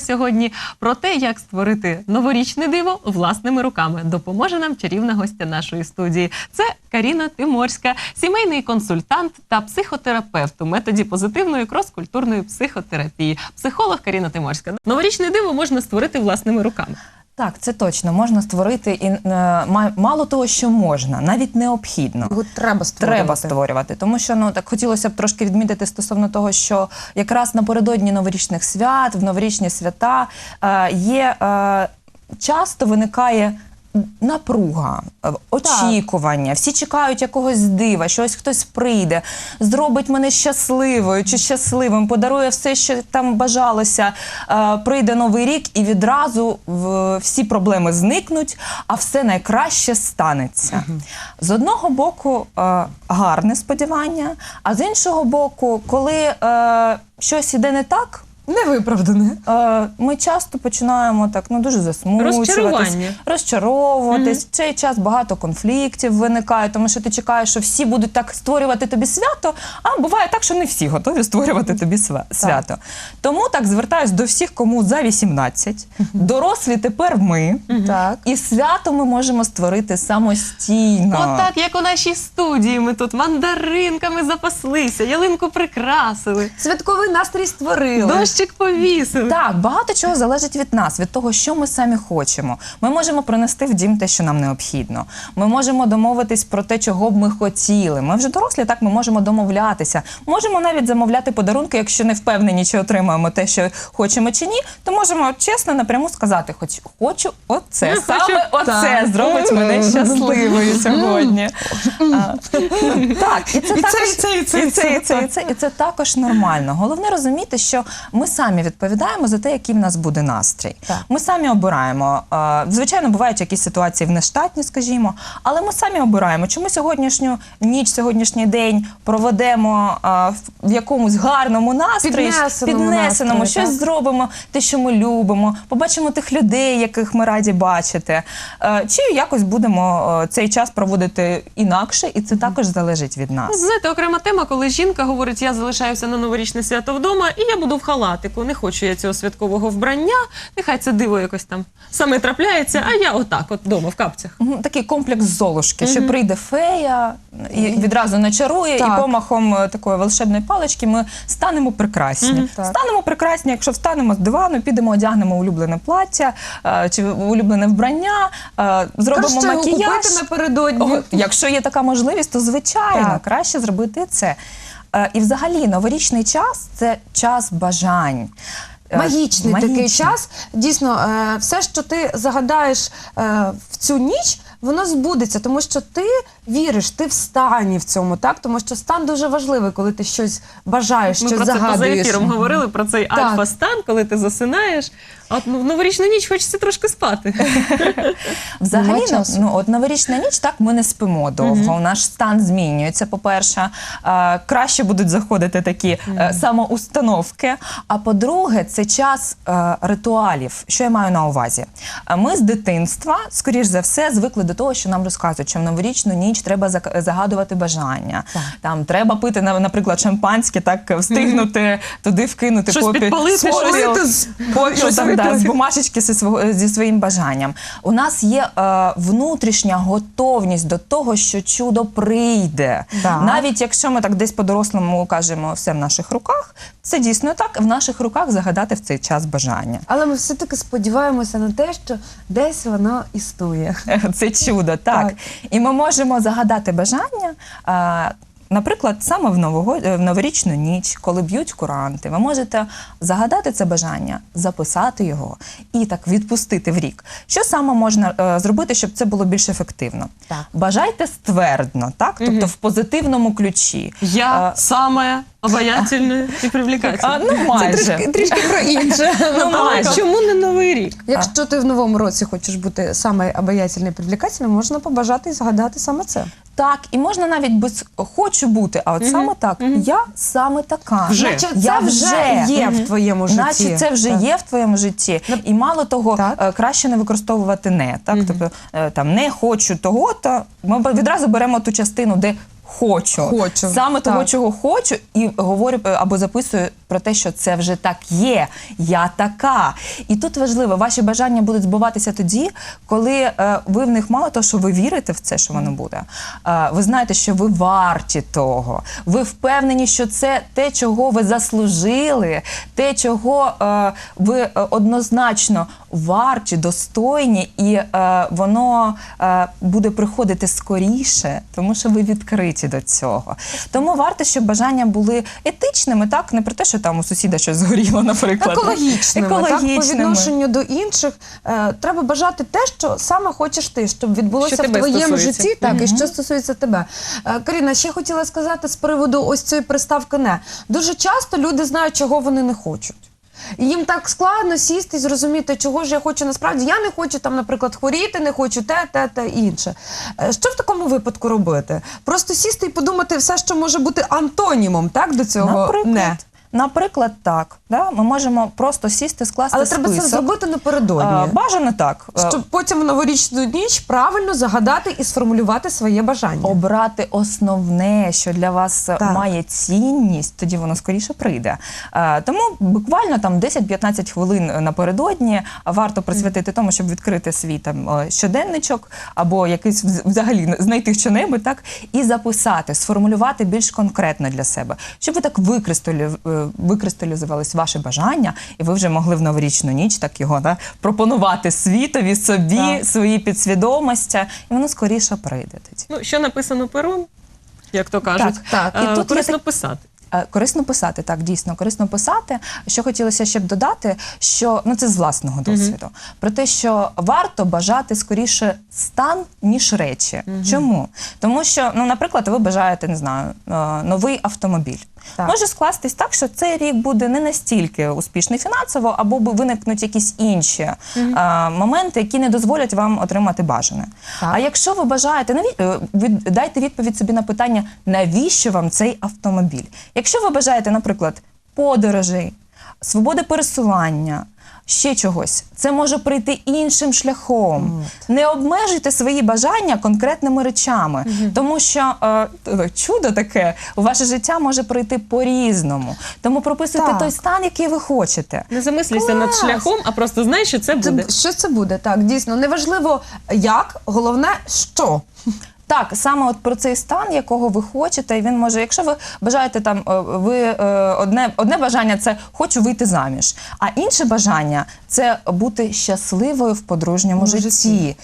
сьогодні про те, як створити новорічне диво власними руками. Допоможе нам чарівна гостя нашої студії. Це Каріна Тиморська, сімейний консультант та психотерапевт у методі позитивної крос-культурної психотерапії. Психолог Каріна Тиморська. Новорічне диво можна створити власними руками. Так, це точно можна створити і е, ма- мало того, що можна, навіть необхідно. Його треба створювати. Треба створювати, тому що ну так хотілося б трошки відмітити стосовно того, що якраз напередодні новорічних свят, в новорічні свята е, є е, часто виникає. Напруга, е, очікування, всі чекають якогось дива, що ось хтось прийде, зробить мене щасливою чи щасливим, подарує все, що там бажалося. Е, Прийде новий рік, і відразу всі проблеми зникнуть, а все найкраще станеться. З одного боку, е, гарне сподівання, а з іншого боку, коли щось іде не так. Невиправдане. Е, Ми часто починаємо так ну дуже засмучуватись, Розчарування. розчаровуватись. В цей час багато конфліктів виникає, тому що ти чекаєш, що всі будуть так створювати тобі свято. А буває так, що не всі готові створювати тобі свя- свято. Тому так звертаюсь до всіх, кому за 18. Дорослі тепер ми. Так. І свято ми можемо створити самостійно. Отак, як у нашій студії, ми тут мандаринками запаслися, ялинку прикрасили, Святковий настрій створили. Дощик повісили. Так, багато чого залежить від нас, від того, що ми самі хочемо. Ми можемо принести в дім те, що нам необхідно. Ми можемо домовитись про те, чого б ми хотіли. Ми вже дорослі, так ми можемо домовлятися. Можемо навіть замовляти подарунки, якщо не впевнені, чи отримаємо те, що хочемо чи ні. То можемо чесно напряму сказати, хоч хочу оце. Я Саме хочу оце так. зробить мене щасливою сьогодні. А, Так, і це І це, і це, і це, і це, і це, і це, і це також нормально. Головне розуміти, що ми самі відповідаємо за те, який в нас буде настрій. Так. Ми самі обираємо. Е, Звичайно, бувають якісь ситуації внештатні, скажімо, але ми самі обираємо, чи ми сьогоднішню ніч, сьогоднішній день проведемо е, в- в якомусь гарному настрої, Піднесеному піднесеному, настрої, щось так. зробимо, те, що ми любимо, побачимо тих людей, яких ми раді бачити. Е, Чи якось будемо цей час проводити інакше, і це також залежить від нас. Знаєте, окрема тема, коли жінка говорить, я залишаюся на новорічне свято вдома, і я буду в халатику. Не хочу я цього святкового вбрання. Нехай це диво якось там саме трапляється, а я отак, от вдома, в капцях. Мгм, Такий комплекс золушки, що прийде фея і відразу начарує, Так. і помахом е, такої волшебної палички ми станемо прекрасні. Так. Станемо прекрасні, якщо встанемо з дивану, підемо, одягнемо улюблене плаття е, чи улюблене вбрання, е, зробимо Краще його макіяж. купити напередодні. О, Якщо є така можливість, то звичайно Так. краще зробити це. Е, І взагалі новорічний час це час бажань. Магічний, Магічний такий час. Дійсно, е, все, що ти загадаєш е, в цю ніч, воно збудеться, тому що ти віриш, ти в стані в цьому, так? Тому що стан дуже важливий, коли ти щось бажаєш, Ми щось про це поза загадуєш. ефіром говорили про цей Так. альфа-стан, коли ти засинаєш. А от ну, в новорічну ніч хочеться трошки спати. Взагалі, Нема ну, часу. ну от новорічна ніч, так ми не спимо довго. Наш стан змінюється. По-перше, е, краще будуть заходити такі е, самоустановки. А по-друге, це час е, ритуалів. Що я маю на увазі? Е, Ми з дитинства, скоріш за все, звикли до того, що нам розказують, що в новорічну ніч треба загадувати бажання. Там треба пити, наприклад, шампанське, так встигнути туди вкинути Щось попіл, підпалити, Спалити з- попіл щось там, да, з бумажечки зі, своїм бажанням. У нас є е, внутрішня готовність до того, що чудо прийде. Так. Навіть якщо ми так десь по-дорослому кажемо все в наших руках, це дійсно так. В наших руках загадати в цей час бажання. Але ми все-таки сподіваємося на те, що десь воно існує. Це чудо, так. Так. І ми можемо загадати бажання. Наприклад, саме в, нового, е, в новорічну ніч, коли б'ють куранти, ви можете загадати це бажання, записати його і так відпустити в рік. Що саме можна е, зробити, щоб це було більш ефективно? Так. Бажайте ствердно, так? Тобто в позитивному ключі. Я Е, саме обаятельна і а, привлекательна. ну, майже. Трішки, трішки про інше. Ну, Але майже. чому не новий рік? Якщо ти в новому році хочеш бути саме обаятельним і привлекательним, можна побажати і згадати саме це. Так, і можна навіть без хочу бути, а от саме так, я саме така. Вже. Значить, Я це вже є в твоєму житті. Наче це вже Так. є в твоєму житті, і мало того, Так. е, краще не використовувати не так. Тобто е, там не хочу того, то ми б- відразу беремо ту частину, де хочу. Хочу, Саме того, чого хочу, і говорю е, або записую про те, що це вже так є. Я така. І тут важливо, ваші бажання будуть збуватися тоді, коли е, ви в них мало того, що ви вірите в це, що воно буде. е, ви знаєте, що ви варті того. Ви впевнені, що це те, чого ви заслужили, те, чого е, ви е, однозначно варті, достойні, і е, воно е, буде приходити скоріше, тому що ви відкриті до цього. Тому варто, щоб бажання були етичними, так не про те, що там у сусіда щось згоріло, наприклад. Екологічними, так, по відношенню до інших. Е, треба бажати те, що саме хочеш ти, щоб відбулося Що в твоєму стосується. житті, так, і що стосується тебе. Е, Каріна, ще хотіла сказати з приводу ось цієї приставки не. Дуже часто люди знають, чого вони не хочуть. Їм так складно сісти і зрозуміти, чого ж я хочу насправді. Я не хочу там, наприклад, хворіти, не хочу те, те, те інше. Е, Що в такому випадку робити? Просто сісти і подумати все, що може бути антонімом, так до цього Наприклад, не. Наприклад, так. Да? Ми можемо просто сісти, скласти Але треба це зробити напередодні. Бажано так. Е, Щоб потім в новорічну ніч правильно загадати і сформулювати своє бажання. Обрати основне, що для вас е, Так. має цінність, тоді воно скоріше прийде. Е, тому буквально там 10-15 хвилин напередодні варто присвятити тому, щоб відкрити свій там щоденничок або якийсь вз- взагалі знайти що-небудь, так і записати, сформулювати більш конкретно для себе, щоб ви так викристалі, викристалізувались ваше бажання, і ви вже могли в новорічну ніч так його да, пропонувати світові, собі, Так. своїй підсвідомості, і воно скоріше прийде тоді. Ну, що написано пером, як то кажуть, Так, так. І е, тут корисно так- писати. Е, Корисно писати, так, дійсно, корисно писати. Що хотілося ще б додати, що ну це з власного досвіду, про те, що варто бажати скоріше стан, ніж речі. Чому? Тому що, ну, наприклад, ви бажаєте, не знаю, е, новий автомобіль. Так. Може скластись так, що цей рік буде не настільки успішний фінансово, або виникнуть якісь інші е, моменти, які не дозволять вам отримати бажане. Так. А якщо ви бажаєте, наві... е, дайте відповідь собі на питання, навіщо вам цей автомобіль? Якщо ви бажаєте, наприклад, подорожей, свободи пересування. Ще чогось, це може прийти іншим шляхом. Не обмежуйте свої бажання конкретними речами, тому що е, чудо таке у ваше життя може прийти по-різному. Тому прописуйте Так. той стан, який ви хочете. Не замислюйся над шляхом, а просто знай, що це Це- буде. що це буде? Так, дійсно, неважливо як, головне, що. Так, саме от про цей стан, якого ви хочете, він може, якщо ви бажаєте там, е, ви е, одне, одне бажання це хочу вийти заміж, а інше бажання це бути щасливою в подружньому житті. житті.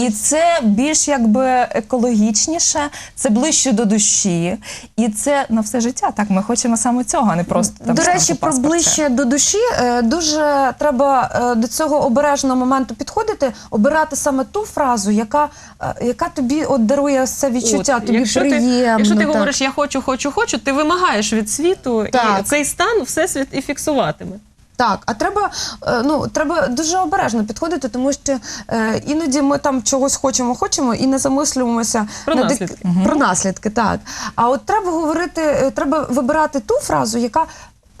І це більш якби екологічніше, це ближче до душі, і це на все життя. Так, ми хочемо саме цього, а не просто там До речі, про ближче до душі е, дуже треба е, до цього обережного моменту підходити, обирати саме ту фразу, яка, е, яка тобі от дарує це відчуття, От, тобі якщо приємно. Ти, якщо ти так. говориш я хочу, хочу, хочу, ти вимагаєш від світу, і Так. цей стан всесвіт і фіксуватиме. Так, а треба, е, ну, треба дуже обережно підходити, тому що е, іноді ми там чогось хочемо, хочемо і не замислюємося Про над- наслідки. Про наслідки, так. А от треба говорити, е, треба вибирати ту фразу, яка.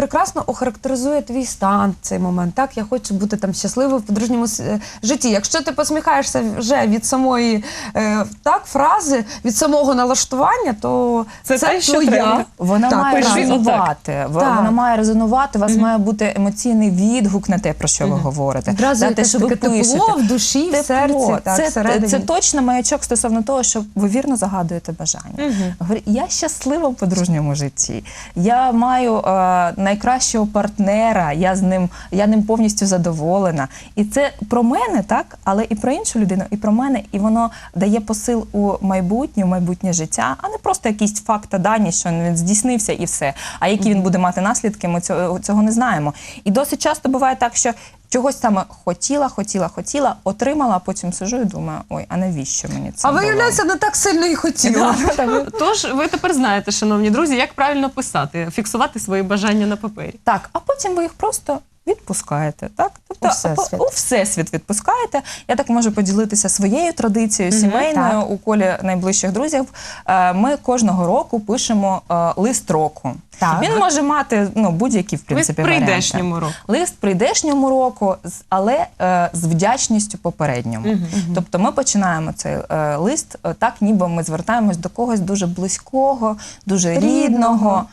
Прекрасно охарактеризує твій стан в цей момент. Так, я хочу бути там щасливою в подружньому е, житті. Якщо ти посміхаєшся вже від самої е, так, фрази, від самого налаштування, то Це те, що твоя. треба. Вона Так, має пиши резонувати. Так. Вона має резонувати. У вас має бути емоційний відгук на те, про що ви говорите. Одразу те, що ви тепло в душі, в серці, так, це, всередині. це точно маячок стосовно того, що ви вірно загадуєте бажання. Говорю, я щаслива в подружньому житті. Я маю е, найкращого партнера, я з ним, я ним повністю задоволена. І це про мене, так, але і про іншу людину, і про мене, і воно дає посил у майбутнє, у майбутнє життя, а не просто якісь факти, дані, що він здійснився і все. А які він буде мати наслідки, ми цього, не знаємо. І досить часто буває так, що чогось саме хотіла, хотіла, хотіла, отримала, а потім сижу і думаю, ой, а навіщо мені це? А було? виявляється, не так сильно і хотіла. Тож ви тепер знаєте, шановні друзі, як правильно писати, фіксувати свої бажання на папері. Так, а потім ви їх просто відпускаєте. Так? Тобто У всесвіт. у всесвіт відпускаєте. Я так можу поділитися своєю традицією Мгм, сімейною так. у колі найближчих друзів. Е, Ми кожного року пишемо е, лист року. Так. Він може мати ну, будь-які в принципі Ви в варіанти. прийдешньому року. Лист прийдешньому року, але е, з вдячністю попередньому. Мгм. Тобто ми починаємо цей лист так, ніби ми звертаємось до когось дуже близького, дуже Рідного. рідного,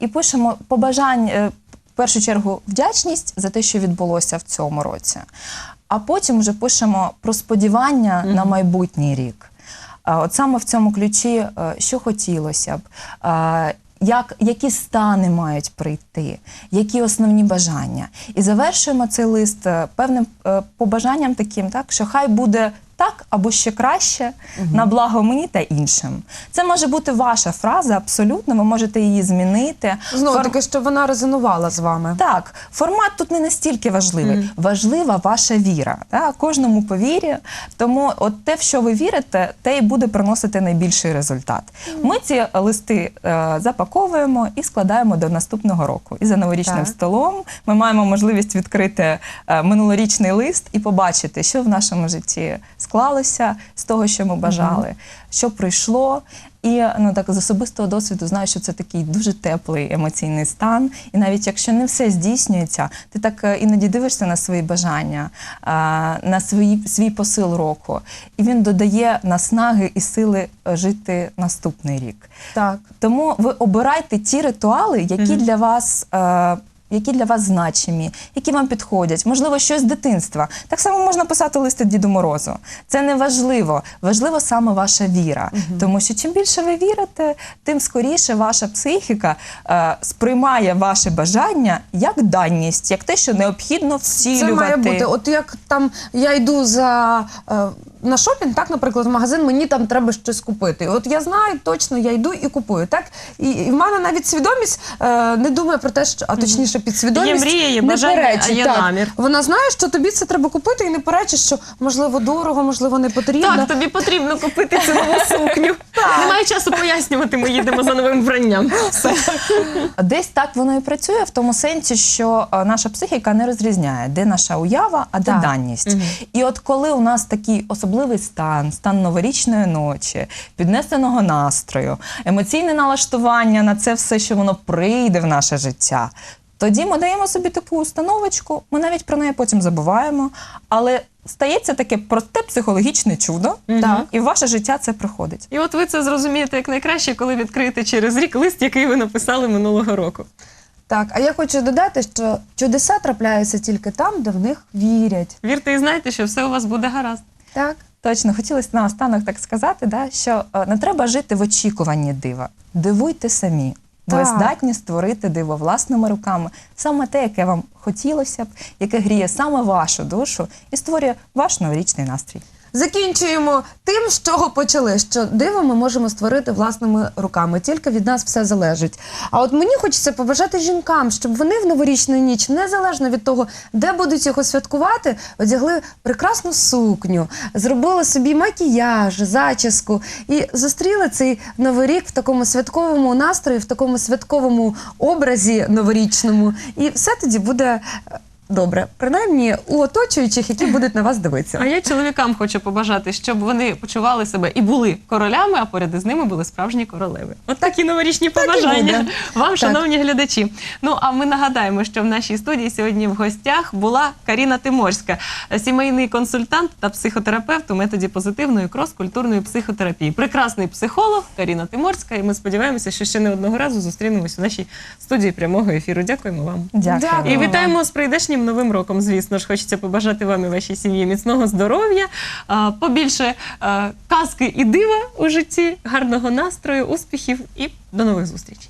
і пишемо побажань. В першу чергу вдячність за те, що відбулося в цьому році. А потім вже пишемо про сподівання на майбутній рік. От саме в цьому ключі, е, що хотілося б, як, які стани мають прийти, які основні бажання. І завершуємо цей лист е, певним е, побажанням таким, так, що хай буде так або ще краще на благо мені та іншим. Це може бути ваша фраза, абсолютно, ви можете її змінити. Знову Фор- таки, щоб вона резонувала з вами. так, формат тут не настільки важливий. Важлива ваша віра. Так? Кожному по вірі. Тому от те, в що ви вірите, те і буде приносити найбільший результат. Ми ці листи е, запаковуємо і складаємо до наступного року. І за новорічним Так. столом ми маємо можливість відкрити е, минулорічний лист і побачити, що в нашому житті склалося з того, що ми бажали, що прийшло. І ну так з особистого досвіду знаю, що це такий дуже теплий емоційний стан. І навіть якщо не все здійснюється, ти так е, іноді дивишся на свої бажання, е, на свої, свій посил року, і він додає наснаги і сили е, жити наступний рік. Так. Тому ви обирайте ті ритуали, які для вас. Які для вас значимі, які вам підходять, можливо, щось з дитинства. Так само можна писати листи Діду Морозу. Це не важливо. Важливо саме ваша віра. Тому що чим більше ви вірите, тим скоріше ваша психіка е, сприймає ваше бажання як даність, як те, що необхідно вцілювати. Це має бути. От як там я йду за е, на шопінг, так, наприклад, в магазин, мені там треба щось купити. От я знаю точно, я йду і купую. Так і, і в мене навіть свідомість е, не думає про те, що а точніше підсвідомість Є мрія, є не бажання, перечить, а є так. намір. Вона знає, що тобі це треба купити, і не перечить, що можливо дорого, можливо, не потрібно. Так, тобі потрібно купити цю нову сукню. Немає часу пояснювати, ми їдемо за новим вбранням. Все. Десь так воно і працює в тому сенсі, що е, наша психіка не розрізняє, де наша уява, а де Так. даність. І от коли у нас такий особливий стан, стан новорічної ночі, піднесеного настрою, емоційне налаштування на це все, що воно прийде в наше життя. Тоді ми даємо собі таку установочку, ми навіть про неї потім забуваємо, але стається таке просте психологічне чудо, Так. і в ваше життя це приходить. І от ви це зрозумієте як найкраще, коли відкриєте через рік лист, який ви написали минулого року. Так, а я хочу додати, що чудеса трапляються тільки там, де в них вірять. Вірте і знайте, що все у вас буде гаразд. Так. Точно, хотілося наостанок так сказати, да, що е, не треба жити в очікуванні дива. Дивуйте самі. Ви Так. здатні створити диво власними руками, саме те, яке вам хотілося б, яке гріє саме вашу душу і створює ваш новорічний настрій. Закінчуємо тим, з чого почали. Що диво ми можемо створити власними руками. Тільки від нас все залежить. А от мені хочеться побажати жінкам, щоб вони в новорічну ніч, незалежно від того, де будуть його святкувати, одягли прекрасну сукню, зробили собі макіяж, зачіску і зустріли цей новий рік в такому святковому настрої, в такому святковому образі новорічному. І все тоді буде. Добре, принаймні у оточуючих, які будуть на вас дивитися. А я чоловікам хочу побажати, щоб вони почували себе і були королями, а поряд із ними були справжні королеви. От такі новорічні і побажання буде. вам, Так. шановні глядачі. Ну а ми нагадаємо, що в нашій студії сьогодні в гостях була Каріна Тиморська, сімейний консультант та психотерапевт у методі позитивної крос-культурної психотерапії. Прекрасний психолог Каріна Тиморська. І ми сподіваємося, що ще не одного разу зустрінемось у нашій студії прямого ефіру. Дякуємо вам. Дякую. Дякую. І вітаємо з прийдешнім новим роком. Звісно ж, хочеться побажати вам і вашій сім'ї міцного здоров'я, побільше казки і дива у житті, гарного настрою, успіхів і до нових зустрічей.